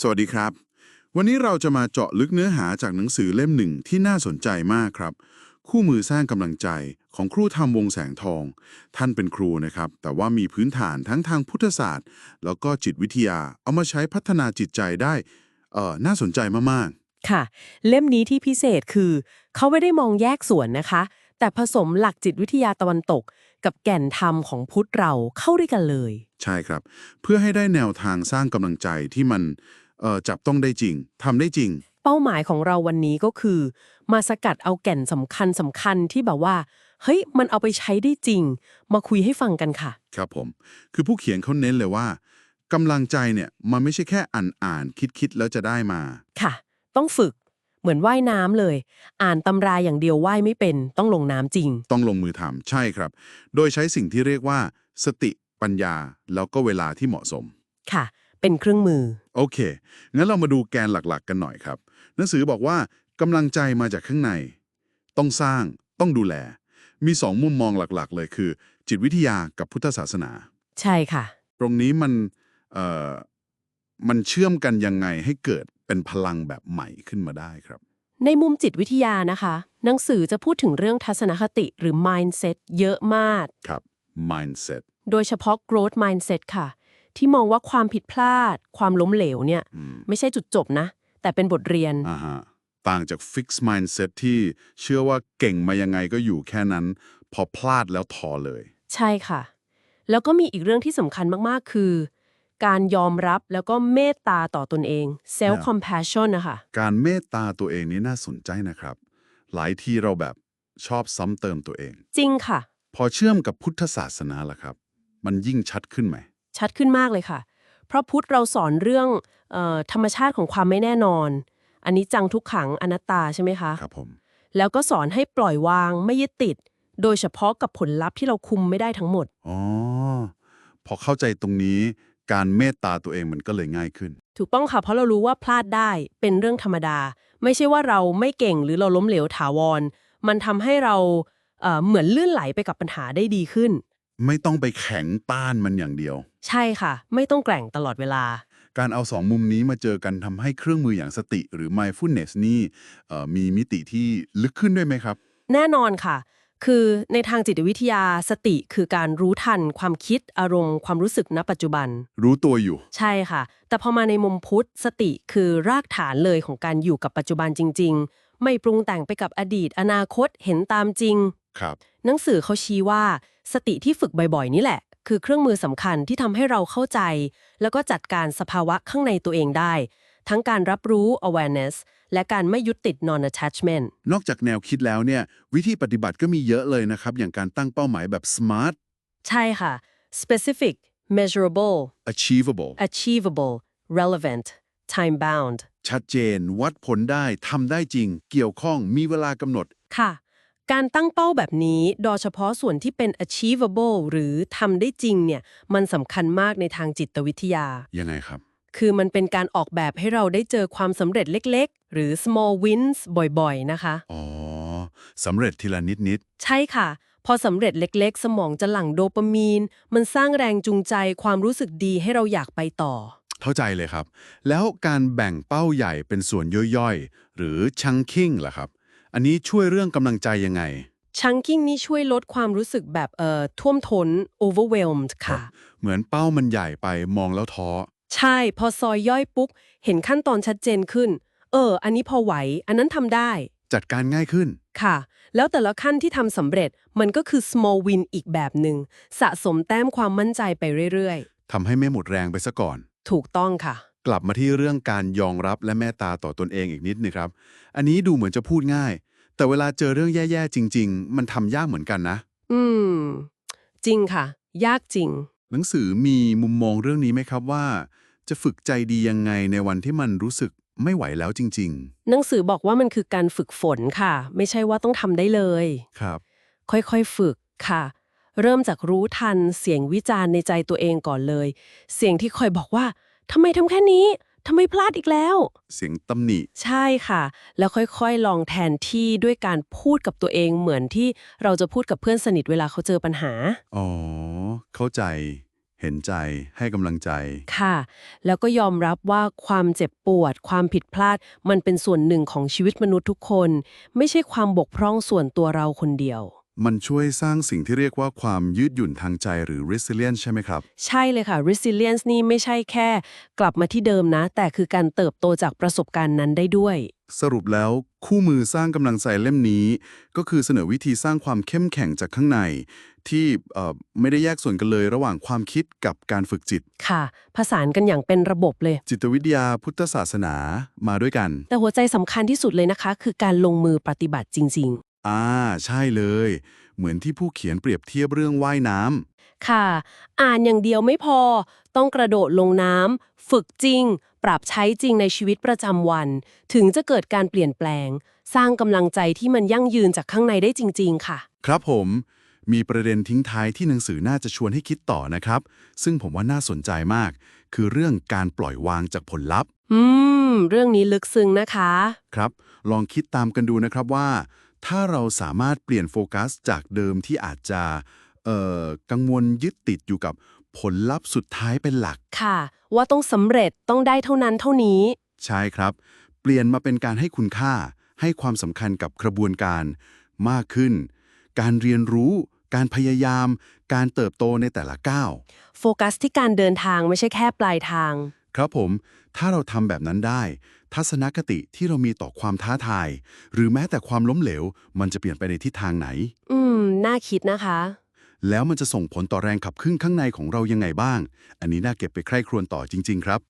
สวัสดีครับ วันนี้เราจะมาเจาะลึกเนื้อหาจากหนังสือเล่มหนึ่งที่น่าสนใจมากครับ คู่มือสร้างกำลังใจของครูทำวงแสงทอง ท่านเป็นครูนะครับ แต่ว่ามีพื้นฐานทั้งทางพุทธศาสตร์ แล้วก็จิตวิทยาเอามาใช้พัฒนาจิตใจได้เอ่อน่าสนใจมากค่ะ เล่มนี้ที่พิเศษคือ เขาไม่ได้มองแยกส่วนนะคะ แต่ผสมหลักจิตวิทยาตะวันตก กับแก่นธรรมของพุทธเราเข้าด้วยกันเลยๆใช่ครับ เพื่อให้ได้แนวทางสร้างกำลังใจที่มันเอ่อ จับต้องได้จริงทำได้จริง เป้าหมายของเราวันนี้ก็คือ มาสกัดเอาแก่นสำคัญสำคัญที่แบบว่า เฮ้ย มันเอาไปใช้ได้จริง มาคุยให้ฟังกันค่ะ ครับผม คือผู้เขียนเขาเน้นเลยว่ากำลังใจเนี่ยมันไม่ใช่แค่อ่านอ่านคิดคิดๆแล้วจะได้มา ค่ะ ต้องฝึกเหมือนว่ายน้ำเลย อ่านตำราอย่างเดียวว่ายไม่เป็น ต้องลงน้ำจริง ต้องลงมือทำใช่ครับ โดยใช้สิ่งที่เรียกว่า สติปัญญา แล้วก็เวลาที่เหมาะสม ค่ะ เป็นเครื่องมือ โอเค งั้นเรามาดูแกนหลักๆ กันหน่อยครับ หนังสือบอกว่ากำลังใจมาจากข้างใน ต้องสร้าง ต้องดูแล มีสองมุมมองหลักๆ เลยคือ จิตวิทยากับพุทธศาสนา ใช่ค่ะ ตรงนี้มันเอ่อมันเชื่อมกันยังไงให้เกิดเป็นพลังแบบใหม่ขึ้นมาได้ครับ ในมุมจิตวิทยานะคะ หนังสือจะพูดถึงเรื่องทัศนคติหรือ mindset เยอะมาก ครับ mindset โดยเฉพาะ growth mindset ค่ะ ที่มองว่าความผิดพลาด ความล้มเหลวเนี่ยอืมไม่ใช่จุดจบนะ แต่เป็นบทเรียนอ่าฮะต่างจาก fixed mindset ที่เชื่อว่าเก่งมายังไงก็อยู่แค่นั้น พอพลาดแล้วทอเลย ใช่ค่ะ แล้วก็มีอีกเรื่องที่สำคัญมากๆ คือ การยอมรับแล้วก็เมตตาต่อตนเอง self compassion นะคะการเมตตาตัวเองนี่น่าสนใจนะครับ หลายที่เราแบบชอบซ้ำเติมตัวเอง จริงค่ะ พอเชื่อมกับพุทธศาสนาล่ะครับ มันยิ่งชัดขึ้นไหม ชัดขึ้นมากเลยค่ะ เพราะพุทธเราสอนเรื่องเออธรรมชาติของความไม่แน่นอน อันนี้จังทุกขังอนัตตาใช่ไหมคะครับผมแล้วก็สอนให้ปล่อยวางไม่ยึดติด โดยเฉพาะกับผลลัพธ์ที่เราคุมไม่ได้ทั้งหมดอ๋อพอเข้าใจตรงนี้การเมตตาตัวเองมันก็เลยง่ายขึ้น ถูกต้องค่ะเพราะเรารู้ว่าพลาดได้เป็นเรื่องธรรมดา ไม่ใช่ว่าเราไม่เก่งหรือเราล้มเหลวถาวร มันทำให้เราเอ่อเหมือนลื่นไหลไปกับปัญหาได้ดีขึ้น ไม่ต้องไปแข็งต้านมันอย่างเดียว ใช่ค่ะ ไม่ต้องแกร่งตลอดเวลา การเอาสองมุมนี้มาเจอกันทำให้เครื่องมืออย่างสติหรือ mindfulness นี่เอ่อมีมิติที่ลึกขึ้นด้วยไหมครับ แน่นอนค่ะ คือในทางจิตวิทยาสติคือการรู้ทันความคิดอารมณ์ความรู้สึกณปัจจุบัน รู้ตัวอยู่ ใช่ค่ะ แต่พอมาในมุมพุทธสติคือรากฐานเลยของการอยู่กับปัจจุบันจริง ๆ ไม่ปรุงแต่งไปกับอดีต อนาคตเห็นตามจริง ครับ หนังสือเขาชี้ว่า สติที่ฝึกบ่อยๆ นี่แหละ คือเครื่องมือสำคัญที่ทำให้เราเข้าใจ แล้วก็จัดการสภาวะข้างในตัวเองได้ ทั้งการรับรู้ awareness และการไม่ยึดติด non attachment นอกจากแนวคิดแล้วเนี่ย วิธีปฏิบัติก็มีเยอะเลยนะครับ อย่างการตั้งเป้าหมายแบบ smart ใช่ค่ะ specific measurable achievable achievable relevant time bound ชัดเจน วัดผลได้ทำได้จริง เกี่ยวข้องมีเวลากำหนดค่ะ การตั้งเป้าแบบนี้โดยเฉพาะส่วนที่เป็น achievable หรือทำได้จริงเนี่ย มันสำคัญมากในทางจิตวิทยา ยังไงครับ คือมันเป็นการออกแบบให้เราได้เจอความสำเร็จเล็กๆ หรือ small wins บ่อยๆ นะคะ อ๋อสำเร็จทีละนิดนิดใช่ค่ะ พอสำเร็จเล็กๆ สมองจะหลั่งโดปามีน มันสร้างแรงจูงใจความรู้สึกดีให้เราอยากไปต่อๆเข้าใจเลยครับ แล้วการแบ่งเป้าใหญ่เป็นส่วนย่อยๆ หรือ chunking ล่ะครับ อันนี้ช่วยเรื่องกำลังใจยังไง chunking นี่ช่วยลดความรู้สึกแบบเอ่อท่วมท้น overwhelmed ค่ะ เหมือนเป้ามันใหญ่ไปมองแล้วท้อ ใช่ พอซอยย่อยปุ๊บ เห็นขั้นตอนชัดเจนขึ้น เออ อันนี้พอไหว อันนั้นทำได้ จัดการง่ายขึ้น ค่ะ แล้วแต่ละขั้นที่ทำสำเร็จ มันก็คือ small win อีกแบบหนึ่ง สะสมแต้มความมั่นใจไปเรื่อย ทำให้ไม่หมดแรงไปซะก่อน ๆ ถูกต้องค่ะ กลับมาที่เรื่องการยอมรับและแม่ตาต่อตนเองอีกนิดนึงครับ อันนี้ดูเหมือนจะพูดง่าย แต่เวลาเจอเรื่องแย่ๆจริง ๆ มันทำยากเหมือนกันนะ อืม จริงค่ะ ยากจริง หนังสือมีมุมมองเรื่องนี้ไหมครับว่า จะฝึกใจดียังไงในวันที่มันรู้สึกไม่ไหวแล้วจริง หนังสือบอกว่ามันคือการฝึกฝนค่ะ ไม่ใช่ว่าต้องทำได้เลย ๆ ครับ ค่อยๆฝึกค่ะ เริ่มจากรู้ทันเสียงวิจารณ์ในใจตัวเองก่อนเลย เสียงที่คอยบอกว่า ทำไมทำแค่นี้ทำไมพลาดอีกแล้ว เสียงตำหนิ ใช่ค่ะ แล้วค่อยๆ ลองแทนที่ด้วยการพูดกับตัวเองเหมือนที่เราจะพูดกับเพื่อนสนิทเวลาเขาเจอปัญหา อ๋อ เข้าใจ เห็นใจให้กำลังใจ ค่ะ แล้วก็ยอมรับว่าความเจ็บปวด ความผิดพลาด มันเป็นส่วนหนึ่งของชีวิตมนุษย์ทุกคน ไม่ใช่ความบกพร่องส่วนตัวเราคนเดียว มันช่วยสร้างสิ่งที่เรียกว่าความยืดหยุ่นทางใจหรือ resilience ใช่ไหมครับ ใช่เลยค่ะ resilience นี่ไม่ใช่แค่ กลับมาที่เดิมนะ แต่คือการเติบโตจากประสบการณ์นั้นได้ด้วย สรุปแล้วคู่มือสร้างกำลังใจเล่มนี้ ก็คือเสนอวิธีสร้างความเข้มแข็งจากข้างใน ที่เอ่อไม่ได้แยกส่วนกันเลยระหว่างความคิดกับการฝึกจิต ค่ะ ผสานกันอย่างเป็นระบบเลย จิตวิทยาพุทธศาสนามาด้วยกัน แต่หัวใจสำคัญที่สุดเลยนะคะ คือการลงมือปฏิบัติจริง อ่า ใช่เลย เหมือนที่ผู้เขียนเปรียบเทียบเรื่องว่ายน้ำๆค่ะ อ่านอย่างเดียวไม่พอ ต้องกระโดดลงน้ำ ฝึกจริง ปรับใช้จริงในชีวิตประจำวัน ถึงจะเกิดการเปลี่ยนแปลง สร้างกำลังใจที่มันยั่งยืนจากข้างในได้จริง ๆ ค่ะ ครับผม มีประเด็นทิ้งท้ายที่หนังสือน่าจะชวนให้คิดต่อนะครับ ซึ่งผมว่าน่าสนใจมาก คือเรื่องการปล่อยวางจากผลลัพธ์ อืม เรื่องนี้ลึกซึ้งนะคะ ครับ ลองคิดตามกันดูนะครับว่า ถ้าเราสามารถเปลี่ยนโฟกัสจากเดิมที่อาจจะเอ่อกังวลยึดติดอยู่กับผลลัพธ์สุดท้ายเป็นหลัก ค่ะ ว่าต้องสำเร็จต้องได้เท่านั้นเท่านี้ ใช่ครับ เปลี่ยนมาเป็นการให้คุณค่า ให้ความสำคัญกับกระบวนการมากขึ้น การเรียนรู้ การพยายาม การเติบโตในแต่ละก้าวโฟกัสที่การเดินทางไม่ใช่แค่ปลายทาง ครับผม ถ้าเราทำแบบนั้นได้ ทัศนคติที่เรามีต่อความท้าทาย หรือแม้แต่ความล้มเหลว มันจะเปลี่ยนไปในทิศทางไหน อืม น่าคิดนะคะ แล้วมันจะส่งผลต่อแรงขับเคลื่อนข้างในของเรายังไงบ้าง อันนี้น่าเก็บไปใคร่ครวญต่อจริง ๆ ครับ